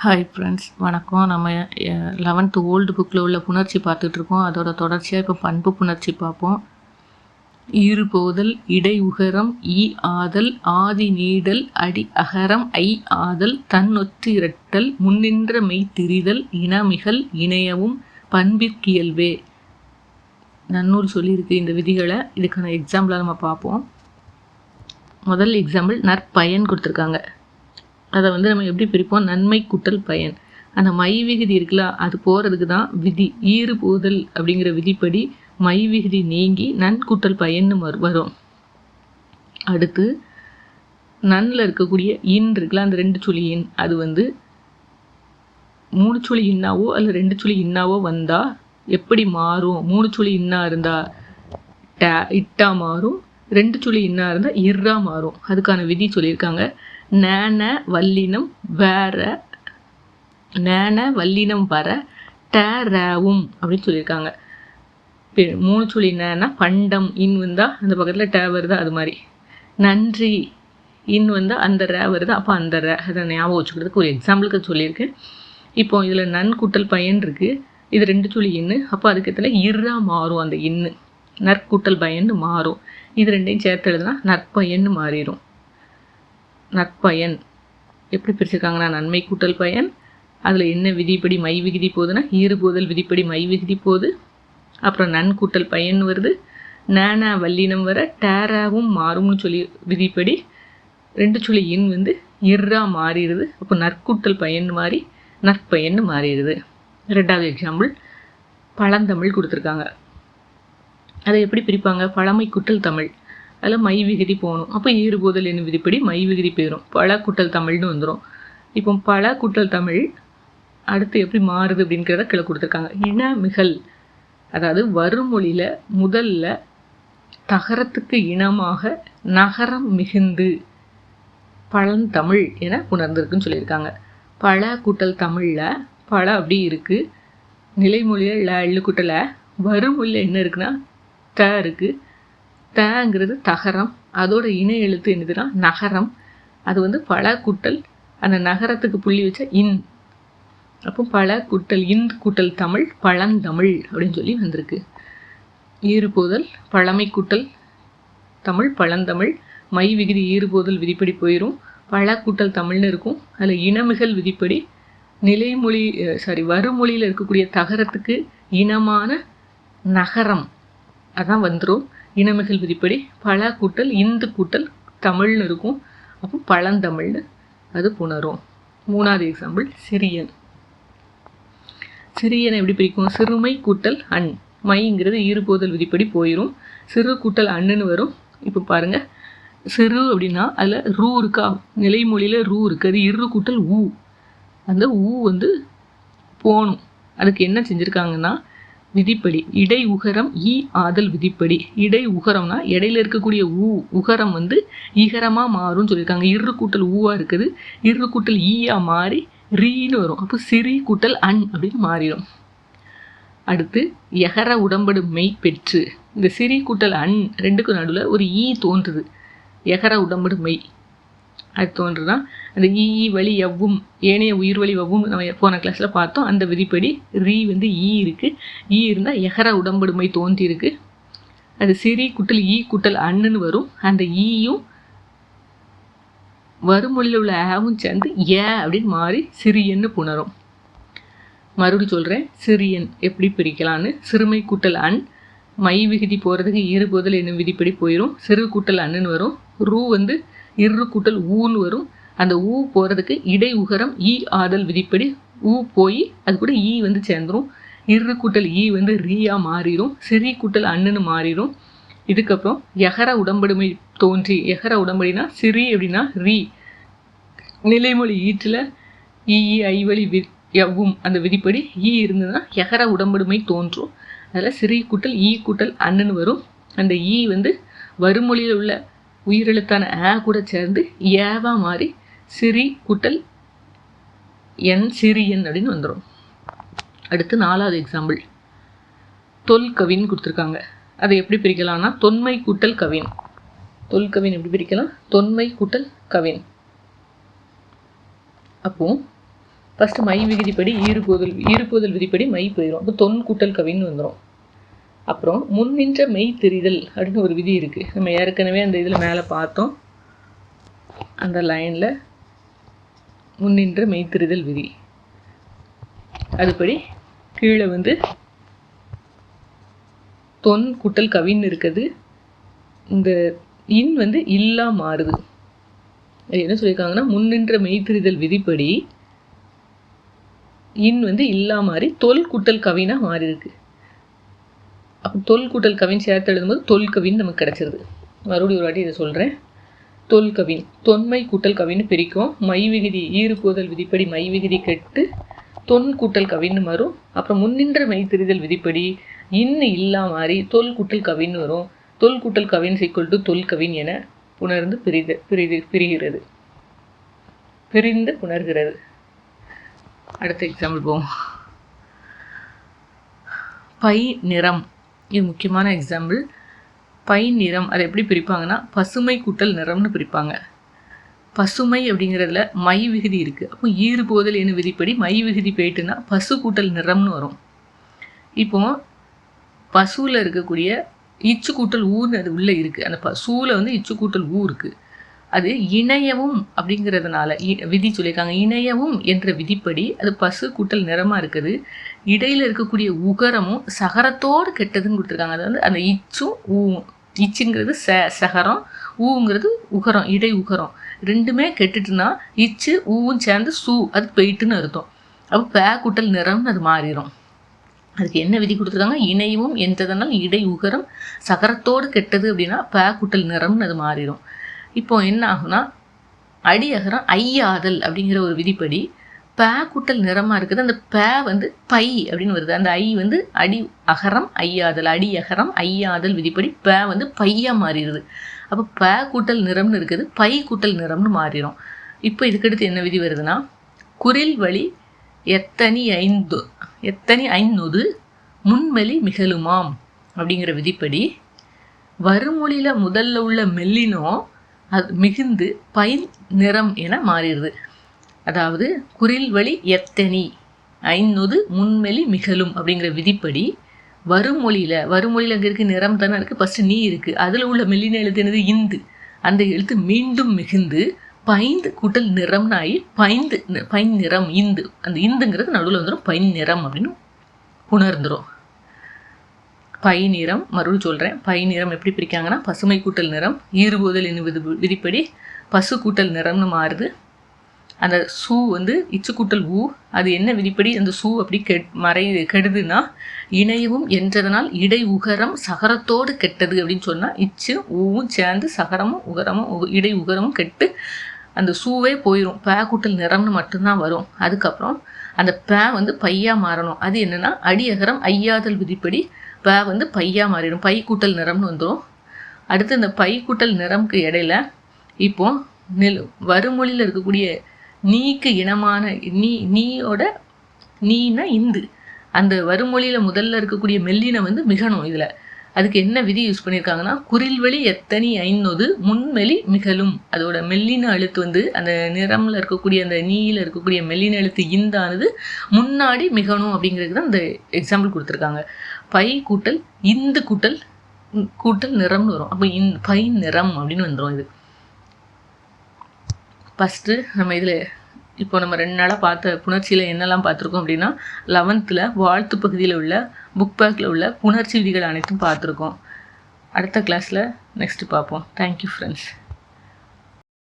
Hi friends வணக்கம். நம்ம eleventh old புக்கில் உள்ள புணர்ச்சி பார்த்துட்ருக்கோம். அதோட தொடர்ச்சியாக இப்போ பண்பு புணர்ச்சி பார்ப்போம். ஈறு போதல் இடை உகரம் ஈ ஆதல் ஆதி நீடல் அடி அகரம் ஐ ஆதல் தன்னொற்று இரட்டல் முன்னின்ற மெய் திரிதல் இனமிகள் இணையவும் பண்பிற்கியல்வே நன்னூல் சொல்லியிருக்கு இந்த விதிகளை. இதுக்கான எக்ஸாம்பிளாக நம்ம பார்ப்போம். முதல் எக்ஸாம்பிள் நற்பயன் கொடுத்துருக்காங்க. அதை வந்து நம்ம எப்படி பிரிப்போம்? நன்மை குட்டல் பயன். அந்த மை விகுதி இருக்குல்ல அது போகிறதுக்கு தான் விதி. ஈறு போதல் அப்படிங்கிற விதிப்படி மை விகுதி நீங்கி நன்குட்டல் பயன்னு வரு- வரும். அடுத்து நன்னில் இருக்கக்கூடிய இன் இருக்குல்ல அந்த ரெண்டு சுழி இன். அது வந்து மூணு சுழி இன்னாவோ அல்ல ரெண்டு சுழி இன்னாவோ வந்தால் எப்படி மாறும்? மூணு சுழி இன்னா இருந்தால் டே இட்டா மாறும். ரெண்டு சுழி இன்னா இருந்தால் இர்ரா மாறும். அதுக்கான விதி சொல்லியிருக்காங்க. நேன வல்லினம் வேற நேன வல்லினம் வர டேரவும் அப்படின்னு சொல்லியிருக்காங்க. மூணு சுழி நேனா பண்டம் இன் வந்தால் அந்த பக்கத்தில் டே வருதா அது மாதிரி. நன்றி இன் வந்தால் அந்த ரே வருது அப்போ அந்த ரே அதை ஞாபகம் வச்சுக்கிறதுக்கு ஒரு எக்ஸாம்பிளுக்கு சொல்லியிருக்கேன். இப்போ இதில் நன் கூட்டல் பயன் இருக்குது இது ரெண்டு சுழி இன்னு. அப்போ அதுக்கு இடத்துல மாறும் அந்த இன்னு. நற்கூட்டல் பயன்னு மாறும். இது ரெண்டையும் சேர்த்து எழுதுனா நற்பயன்னு மாறிடும் நற்பயன். எப்படி பிரிச்சிருக்காங்கன்னா நன்மை கூட்டல் பயன். அதில் என்ன விதிப்படி மை விகுதி போகுதுன்னா ஈறுபோதல் விதிப்படி மை விகுதி போகுது. அப்புறம் நன் கூட்டல் பயன் வருது. நேனா வல்லினம் வர டேராவும் மாறும்னு சொல்லி விதிப்படி ரெண்டு சொல்லி இன் வந்து இர்ரா மாறிடுது. அப்போ நற்கூட்டல் பயன் மாறி நற்பயன்னு மாறிடுது. ரெண்டாவது எக்ஸாம்பிள் பழந்தமிழ் கொடுத்துருக்காங்க. அதை எப்படி பிரிப்பாங்க? பழமை குட்டல் தமிழ். அதில் மை விகுதி போகணும். அப்போ ஈறுபோதல் என்னும் விதிப்படி மை விகுதி போயிடும் பல குட்டல் தமிழ்னு வந்துடும் இப்போ பல குட்டல் தமிழ் அடுத்து எப்படி மாறுது அப்படிங்கிறத கீழே கொடுத்துருக்காங்க. இன மிகல் அதாவது வருமொழியில் முதல்ல தகரத்துக்கு இனமாக நகரம் மிகுந்து பழந்தமிழ் என உணர்ந்திருக்குன்னு சொல்லியிருக்காங்க. பழ கூட்டல் தமிழில் பல அப்படி இருக்குது நிலைமொழியில் ல எள்ளு வருமொழியில் என்ன இருக்குன்னா த இருக்குது தங்கிறது தகரம். அதோட இணை எழுத்து என்னதுன்னா நகரம். அது வந்து பல குட்டல் அந்த நகரத்துக்கு புள்ளி வச்ச இன். அப்போ பல குட்டல் இன் கூட்டல் தமிழ் பழந்தமிழ் அப்படின்னு சொல்லி வந்திருக்கு. ஈறுபோதல் பழமை கூட்டல் தமிழ் பழந்தமிழ் மை விகுதி ஈறுபோதல் விதிப்படி போயிடும் பல கூட்டல் தமிழ்னு இருக்கும். அதில் இனமிகல் விதிப்படி நிலைமொழி சாரி வருமொழியில் இருக்கக்கூடிய தகரத்துக்கு இனமான நகரம். அதான் வந்துடும் இனமிகள் விதிப்படி பல கூட்டல் இந்து கூட்டல் தமிழ்னு இருக்கும். அப்போ பழந்தமிழ்னு அது புணரும். மூணாவது எக்ஸாம்பிள் சிறியன். சிறியனை எப்படி பிரிக்கும்? சிறுமை கூட்டல் அண் மைங்கிறது ஈறுபோதல் விதிப்படி போயிடும் சிறு கூட்டல் அண்ணுன்னு வரும். இப்போ பாருங்கள் சிறு அப்படின்னா அதில் ரூ இருக்கா? நிலைமொழியில் ரூ இருக்குது அது இரு கூட்டல் ஊ. அந்த ஊ வந்து போகணும் அதுக்கு என்ன செஞ்சுருக்காங்கன்னா விதிப்படி. இடை உகரம் ஈ ஆதல் விதிப்படி. இடை உகரம்னா இடையில இருக்கக்கூடிய ஊ உகரம் வந்து ஈகரமாக மாறும்னு சொல்லியிருக்காங்க. இரு கூட்டல் ஊவாக இருக்குது. இரு கூட்டல் ஈயா மாறி ரீன்னு வரும். அப்போ சிறி கூட்டல் அன் அப்படின்னு மாறிடும். அடுத்து எகர உடம்படு மெய் பெற்று. இந்த சிறி கூட்டல் அன் ரெண்டுக்கும் நடுவில் ஒரு ஈ தோன்றுது. எகர உடம்படு மெய். அது தோன்றுதான். அந்த ஈ வழி எவ்வும் ஏனைய உயிர் வழி எவ்வும் நம்ம போன கிளாஸில் பார்த்தோம். அந்த விதிப்படி ரீ வந்து ஈ இருக்குது ஈ இருந்தால் எகர உடம்படுமை தோன்றியிருக்கு அது சிறி குட்டல் ஈ குட்டல் அண்ணுன்னு வரும். அந்த ஈயும் வருமொழியில் உள்ள ஆவும் சேர்ந்து ஏ அப்படின்னு மாறி சிறியன்னு புணரும். மறுபடியும் சொல்கிறேன் சிறியன் எப்படி பிரிக்கலான்னு சிறுமை கூட்டல் அன் மை விகுதி போகிறதுக்கு ஈறுபோதல் என்னும் விதிப்படி போயிடும் சிறு கூட்டல் அண்ணுன்னு வரும். ரூ வந்து இரு கூட்டல் ஊன்னு வரும். அந்த ஊ போகிறதுக்கு இடை உகரம் ஈ ஆதல் விதிப்படி ஊ போய் அது கூட ஈ வந்து சேர்ந்துடும் இரு கூட்டல் ஈ வந்து ரீயா மாறிடும் சிறி கூட்டல் அண்ணுன்னு மாறிடும் இதுக்கப்புறம் எகர உடம்படுமை தோன்றி எகர உடம்படினா சிறி அப்படின்னா ரீ. நிலைமொழி ஈற்றில் ஈ ஈ ஐவழி வி எவ்வும் அந்த விதிப்படி ஈ இருந்ததுன்னா எகர உடம்படுமை தோன்றும். அதில் சிறி கூட்டல் ஈ கூட்டல் அண்ணுன்னு வரும். அந்த ஈ வந்து வருமொழியில் உள்ள உயிரெழுத்தான ஆ கூட சேர்ந்து ஏவா மாறி சிறி கூட்டல் என் சிறியன் அப்படின்னு வந்துடும் அடுத்து நாலாவது எக்ஸாம்பிள் தொல் கவின்னு கொடுத்துருக்காங்க. அதை எப்படி பிரிக்கலாம்னா தொன்மை கூட்டல் கவின். தொல் கவின் எப்படி பிரிக்கலாம்? தொன்மை கூட்டல் கவின். அப்போ ஃபஸ்ட்டு மை விகுதிப்படி ஈறுபோதல் ஈறுபோதல் விதிப்படி மை போயிடும் அப்போ தொன் கூட்டல் கவின்னு வந்துடும் அப்புறம் முன்னின்ற மெய் தெரிதல் அப்படின்னு ஒரு விதி இருக்குது நம்ம ஏற்கனவே அந்த இதில் மேலே பார்த்தோம். அந்த லைனில் முன்னின்ற மெய்த்தெரிதல் விதி. அதுபடி கீழே வந்து தொன் குட்டல் கவின்னு இருக்குது இந்த இன் வந்து இல்லா மாறுது. அது என்ன சொல்லியிருக்காங்கன்னா முன்னின்ற மெய்த்தெரிதல் விதிப்படி இன் வந்து இல்லா மாறி தொல் குட்டல் கவினா மாறி இருக்கு அப்போ தொல் கூட்டல் கவின் சேர்த்து எழுதும்போது தொல் கவின் நமக்கு கிடச்சிருது. மறுபடியும் ஒரு வாட்டி இதை சொல்கிறேன் தொல் கவின் தொன்மை கூட்டல் கவின்னு பிரிக்கும். மை விகுதி ஈறுபோதல் விதிப்படி மை விகுதி கெட்டு தொன் கூட்டல் கவின்னு வரும் அப்புறம் முன்னின்ற மைத்திரிதல் விதிப்படி இன்னு இல்லா மாதிரி தொல் கூட்டல் கவின்னு வரும். தொல் கூட்டல் கவின் சீக்குவல் டு தொல் கவின் என புணர்ந்து பிரிது பிரிது பிரிகிறது. பிரிந்து புணர்கிறது. அடுத்த எக்ஸாம்பிள் போவோம். பை நிறம். இது முக்கியமான எக்ஸாம்பிள் பை நிறம் அதை எப்படி பிரிப்பாங்கன்னா பசுமை கூட்டல் நிறம்னு பிரிப்பாங்க. பசுமை அப்படிங்கிறதுல மை விகுதி இருக்குது அப்போ ஈறு போதல் என்ன விதிப்படி மை விகுதி போயிட்டுன்னா பசு கூட்டல் நிறம்னு வரும். இப்போ பசுவில் இருக்கக்கூடிய இச்சு கூட்டல் ஊர்னு அது உள்ளே இருக்குது அந்த பசுவில் வந்து இச்சு கூட்டல் ஊ இருக்குது அது இணையவும் அப்படிங்கிறதுனால விதி சொல்லியிருக்காங்க. இணையவும் என்ற விதிப்படி அது பசு கூட்டல் நிறமாக இருக்குது. இடையில் இருக்கக்கூடிய உகரமும் சகரத்தோடு கெட்டதுன்னு கொடுத்துருக்காங்க. அது வந்து அந்த இச்சும் ஊவும் இச்சுங்கிறது ச சகரம் ஊங்கிறது உகரம் இடை உகரம். ரெண்டுமே கெட்டுட்டுனா இச்சு ஊவும் சேர்ந்து சூ அது போயிட்டுன்னு அர்த்தம். அப்போ பே கூட்டல் நிறம்னு அது மாறிடும் அதுக்கு என்ன விதி கொடுத்துருக்காங்க? இணையவும் என்றதனால் இடை உகரம் சகரத்தோடு கெட்டது அப்படின்னா பே கூட்டல் நிறம்னு அது மாறிடும் இப்போ என்ன ஆகுனா அடியகரம் ஐயாதல் அப்படிங்கிற ஒரு விதிப்படி பே கூட்டல் நிறமாக இருக்குது. அந்த பே வந்து பை அப்படின்னு வருது. அந்த ஐ வந்து அடி அகரம் ஐயாதல். அடி அகரம் ஐயாதல் விதிப்படி பே வந்து பையா மாறிடுது. அப்போ பே கூட்டல் நிறம்னு இருக்குது. பை கூட்டல் நிறம்னு மாறிடும் இப்போ இதுக்கடுத்து என்ன விதி வருதுன்னா குரில் வழி எத்தனி ஐந்து எத்தனி ஐநொது முன்மெலி மிகழுமாம் அப்படிங்கிற விதிப்படி வருமொழியில் முதல்ல உள்ள மெல்லினம் அது மிகுந்து பைன் நிறம் என மாறிடுது. அதாவது குரில் வழி எத்தனி ஐநொது முன்மெலி மிகலும் அப்படிங்கிற விதிப்படி வருமொழியில் வருமொழியில் அங்கே இருக்குது நிறம் தானே இருக்குது ஃபஸ்ட்டு நீ இருக்குது அதில் உள்ள மெல்லின எழுத்து இந்து. அந்த எழுத்து மீண்டும் மிகுந்து பைந்து கூட்டல் நிறம்னாயி பைந்து பைன் நிறம் இந்து. அந்த இந்துங்கிறது நடுவில் வந்துடும் பைன் நிறம் அப்படின்னு உணர்ந்துடும் பை நிறம் மறுபடியும் சொல்கிறேன் பை நிறம் எப்படி பிரிக்காங்கன்னா பசுமை கூட்டல் நிறம் ஈறுபோதல் என்னும் விதி விதிப்படி பசு கூட்டல் நிறம்னு மாறுது. அந்த சூ வந்து இச்சு கூட்டல் ஊ. அது என்ன விதிப்படி அந்த சூ அப்படி கெட் மறை கெடுதுன்னா இணையவும் என்றதனால் இடை உகரம் சகரத்தோடு கெட்டது அப்படின்னு சொன்னால் இச்சு ஊவும் சேர்ந்து சகரமும் உகரமும் இடை உகரமும் கெட்டு அந்த சூவே போயிடும் பே கூட்டல் நிறம்னு மட்டும்தான் வரும். அதுக்கப்புறம் அந்த பே வந்து பையாக மாறணும். அது என்னென்னா அடியகரம் ஐயாதல் விதிப்படி ப வந்து பையாக மாறிடும். பை கூட்டல் நிறம்னு வந்துடும் அடுத்து இந்த பை கூட்டல் நிறம்க்கு இடையில இப்போ நெல் வருமொழியில் இருக்கக்கூடிய நீக்கு இனமான நீ நீயோட நீனா இந்து. அந்த வருமொழியில் முதல்ல இருக்கக்கூடிய மெல்லினை வந்து மிகணும் இதில். அதுக்கு என்ன விதி யூஸ் பண்ணியிருக்காங்கன்னா குரில்வெளி எத்தனி ஐநொது முன்மெலி மிகலும். அதோட மெல்லின அழுத்து வந்து அந்த நிறமில் இருக்கக்கூடிய அந்த நீயில் இருக்கக்கூடிய மெல்லின அழுத்து இந்தானது முன்னாடி மிகணும் அப்படிங்கிறது தான் அந்த எக்ஸாம்பிள் கொடுத்துருக்காங்க. பை கூட்டல் இந்து கூட்டல் கூட்டல் நிறம்னு வரும். அப்போ இந் பை நிறம் அப்படின்னு வந்துடும் இது. ஃபஸ்ட்டு நம்ம இதில் இப்போ நம்ம ரெண்டு நாளாக பார்த்த புணர்ச்சியில் என்னெல்லாம் பார்த்துருக்கோம் அப்படின்னா லெவன்த்தில் வாழ்த்து பகுதியில் உள்ள புக் பேக்கில் உள்ள புணர்ச்சி விதிகள் அனைத்தும் பார்த்துருக்கோம். அடுத்த கிளாஸில் நெக்ஸ்ட்டு பார்ப்போம். Thank you friends